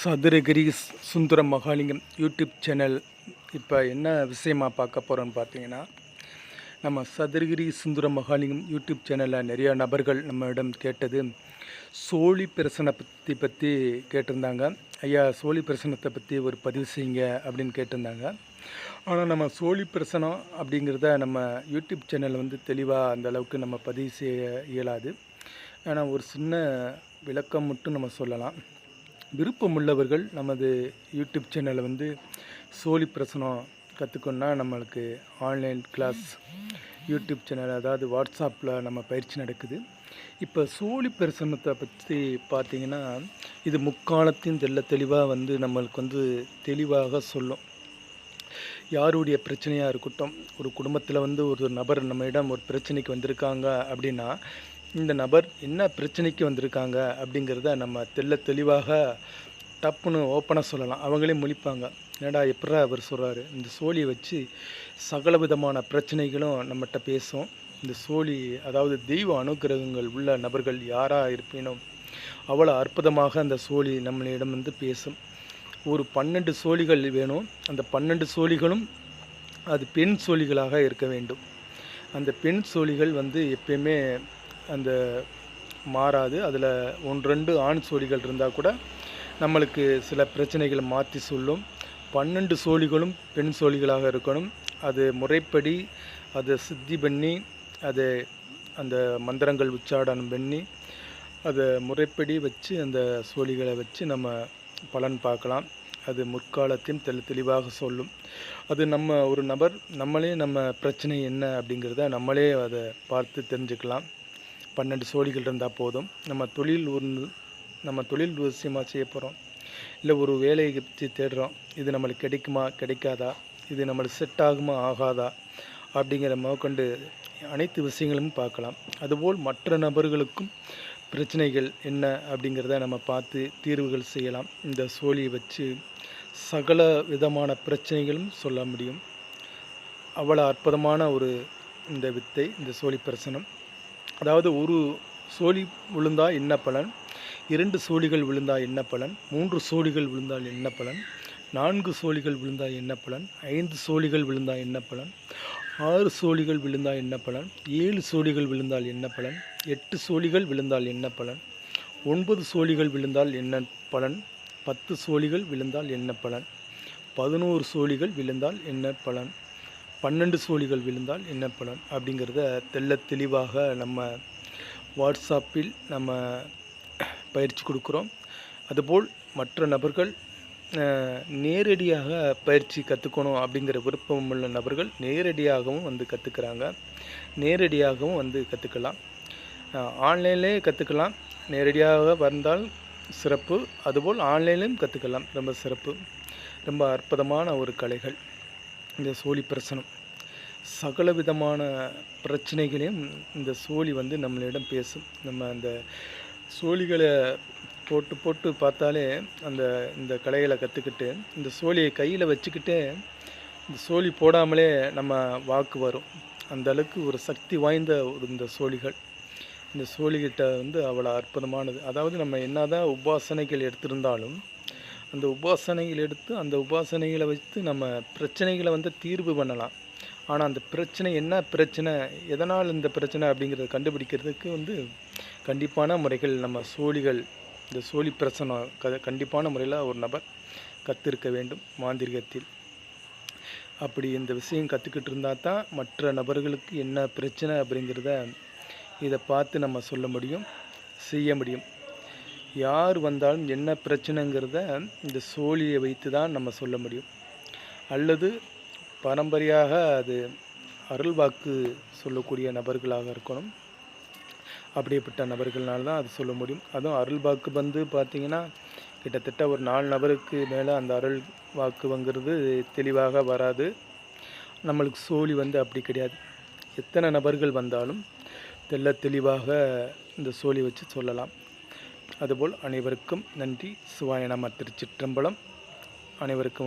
Sathuragiri Sundaram Mahalingam YouTube channel. இப்போ என்ன விஷயமாக பார்க்க போகிறோன்னு பார்த்தீங்கன்னா நம்ம சதுரகிரி சுந்தர மகாலிங்கம் யூடியூப் சேனலில் நிறைய நபர்கள் நம்மிடம் கேட்டது சோழி பிரசனை பற்றி பற்றி கேட்டிருந்தாங்க. ஐயா சோழி பிரசனத்தை பற்றி ஒரு பதிவு செய்யுங்க அப்படின்னு கேட்டிருந்தாங்க. ஆனால் நம்ம சோழி பிரசனம் அப்படிங்கிறத நம்ம யூடியூப் சேனல் வந்து தெளிவாக அந்த அளவுக்கு நம்ம பதிவு செய்ய இயலாது. ஆனால் ஒரு சின்ன விளக்கம் மட்டும் நம்ம சொல்லலாம். விருப்பமுள்ளவர்கள் நமது யூடியூப் சேனலை வந்து சோழி பிரசனம் கற்றுக்கணுன்னா நம்மளுக்கு ஆன்லைன் கிளாஸ் யூடியூப் சேனல் அதாவது வாட்ஸ்அப்பில் நம்ம பயிற்சி நடக்குது. இப்போ சோழி பிரசனத்தை பற்றி பார்த்திங்கன்னா இது முக்காலத்தின் தெல்ல தெளிவாக வந்து நம்மளுக்கு வந்து தெளிவாக சொல்லும். யாருடைய பிரச்சனையாக இருக்கட்டும் ஒரு குடும்பத்தில் வந்து ஒரு நபர் நம்மிடம் ஒரு பிரச்சனைக்கு வந்திருக்காங்க அப்படின்னா இந்த நபர் என்ன பிரச்சனைக்கு வந்திருக்காங்க அப்படிங்கிறத நம்ம தெல்ல தெளிவாக டப்புன்னு ஓப்பனாக சொல்லலாம். அவங்களே முழிப்பாங்க. என்னடா எப்படா அவர் சொல்கிறாரு இந்த சோழியை வச்சு சகல விதமான பிரச்சனைகளும் நம்மகிட்ட பேசும். இந்த சோழி அதாவது தெய்வ அனுக்கிரகங்கள் உள்ள நபர்கள் யாராக இருப்பினும் அவ்வளோ அற்புதமாக அந்த சோழி நம்மளிடம் வந்து பேசும். ஒரு பன்னெண்டு சோழிகள் வேணும். அந்த பன்னெண்டு சோழிகளும் அது பெண் சோழிகளாக இருக்க வேண்டும். அந்த பெண் சோழிகள் வந்து எப்பயுமே அந்த மாறாது. அதில் ஒன்று ரெண்டு ஆண் சோழிகள் இருந்தால் கூட நம்மளுக்கு சில பிரச்சனைகளை மாற்றி சொல்லும். பன்னெண்டு சோழிகளும் பெண் சோழிகளாக இருக்கணும். அது முறைப்படி அதை சித்தி பண்ணி அதை அந்த மந்திரங்கள் உச்சாடனம் பண்ணி அதை முறைப்படி வச்சு அந்த சோழிகளை வச்சு நம்ம பலன் பார்க்கலாம். அது முற்காலத்தையும் தெளி தெளிவாக சொல்லும். அது நம்ம ஒரு நபர் நம்மளே நம்ம பிரச்சனை என்ன அப்படிங்கிறத நம்மளே அதை பார்த்து தெரிஞ்சுக்கலாம். பன்னெண்டு சோழிகள் இருந்தால் போதும். நம்ம தொழில் ஒரு நம்ம தொழில் விஷயமாக செய்ய போகிறோம் இல்லை ஒரு வேலையை பற்றி தேடுறோம். இது நம்மளுக்கு கிடைக்குமா கிடைக்காதா? இது நம்மளுக்கு செட் ஆகுமா ஆகாதா? அப்படிங்கிற முதற்கொண்டு அனைத்து விஷயங்களும் பார்க்கலாம். அதுபோல் மற்ற நபர்களுக்கும் பிரச்சனைகள் என்ன அப்படிங்கிறத நம்ம பார்த்து தீர்வுகள் செய்யலாம். இந்த சோழியை வச்சு சகல விதமான பிரச்சனைகளும் சொல்ல முடியும். அவ்வளோ அற்புதமான ஒரு இந்த வித்தை இந்த சோழி பிரசனம். அதாவது ஒரு சோழி விழுந்தால் என்ன பலன் இரண்டு சோழிகள் விழுந்தால் என்ன பலன் மூன்று சோழிகள் விழுந்தால் என்ன பலன் நான்கு சோழிகள் விழுந்தால் என்ன பலன் ஐந்து சோழிகள் விழுந்தால் என்ன பலன் ஆறு சோழிகள் விழுந்தால் என்ன பலன் ஏழு சோழிகள் விழுந்தால் என்ன பலன் எட்டு சோழிகள் விழுந்தால் என்ன பலன் ஒன்பது சோழிகள் விழுந்தால் என்ன பலன் பத்து சோழிகள் விழுந்தால் என்ன பலன் பதினோரு சோழிகள் விழுந்தால் என்ன பலன் பன்னெண்டு சோழிகள் விழுந்தால் என்ன பலன்? அப்படிங்கிறத தெள்ள தெளிவாக நம்ம வாட்ஸ்அப்பில் நம்ம பயிற்சி கொடுக்குறோம். அதுபோல் மற்ற நபர்கள் நேரடியாக பயிற்சி கற்றுக்கணும் அப்படிங்கிற விருப்பம் உள்ள நபர்கள் நேரடியாகவும் வந்து கற்றுக்குறாங்க நேரடியாகவும் வந்து கற்றுக்கலாம் ஆன்லைன்லேயே கற்றுக்கலாம் நேரடியாக வந்தால் சிறப்பு. அதுபோல் ஆன்லைன்லேயும் கற்றுக்கலாம் ரொம்ப சிறப்பு. ரொம்ப அற்புதமான ஒரு கலைகள். இந்த சோழி பிரசனம். சகல விதமான பிரச்சனைகளையும் இந்த சோழி வந்து நம்மளிடம் பேசும். நம்ம அந்த சோழிகளை போட்டு போட்டு பார்த்தாலே அந்த இந்த கலைகளை கற்றுக்கிட்டு இந்த சோழியை கையில் வச்சுக்கிட்டே இந்த சோழி போடாமலே நம்ம வாக்கு வரும். அந்த அளவுக்கு ஒரு சக்தி வாய்ந்த ஒரு இந்த சோழிகள். இந்த சோழிகிட்ட வந்து அவ்வளோ அற்புதமானது. அதாவது நம்ம என்னதான் உபாசனைகள் எடுத்திருந்தாலும் அந்த உபாசனைகள் எடுத்து அந்த உபாசனைகளை வைத்து நம்ம பிரச்சனைகளை வந்து தீர்வு பண்ணலாம். ஆனால் அந்த பிரச்சனை என்ன பிரச்சனை எதனால் இந்த பிரச்சனை அப்படிங்கிறத கண்டுபிடிக்கிறதுக்கு வந்து கண்டிப்பான முறைகள் நம்ம சோழிகள் இந்த சோழி பிரசனம் க கண்டிப்பான முறையில் ஒரு நபர் கற்றிருக்க வேண்டும் மாந்திரிகத்தில். அப்படி இந்த விஷயம் கற்றுக்கிட்டு இருந்தால் தான் மற்ற நபர்களுக்கு என்ன பிரச்சனை அப்படிங்கிறத இதை பார்த்து நம்ம சொல்ல முடியும் செய்ய முடியும். யார் வந்தாலும் என்ன பிரச்சனைங்கிறத இந்த சோழியை வைத்து தான் நம்ம சொல்ல முடியும். அல்லது பரம்பரையாக அது அருள் வாக்கு சொல்லக்கூடிய நபர்களாக இருக்கணும். அப்படிப்பட்ட நபர்களால் தான் அது சொல்ல முடியும். அதுவும் அருள் வாக்கு வந்து பார்த்திங்கன்னா கிட்டத்தட்ட ஒரு நாலு நபருக்கு மேலே அந்த அருள் வாக்கு வாங்கிறது தெளிவாக வராது. நம்மளுக்கு சோழி வந்து அப்படி கிடையாது. எத்தனை நபர்கள் வந்தாலும் தெல்ல தெளிவாக இந்த சோழி வச்சு சொல்லலாம். அதுபோல் அனைவருக்கும் நன்றி. சிவாய திருச்சிற்றம்பலம். அனைவருக்கும் வணக்கம்.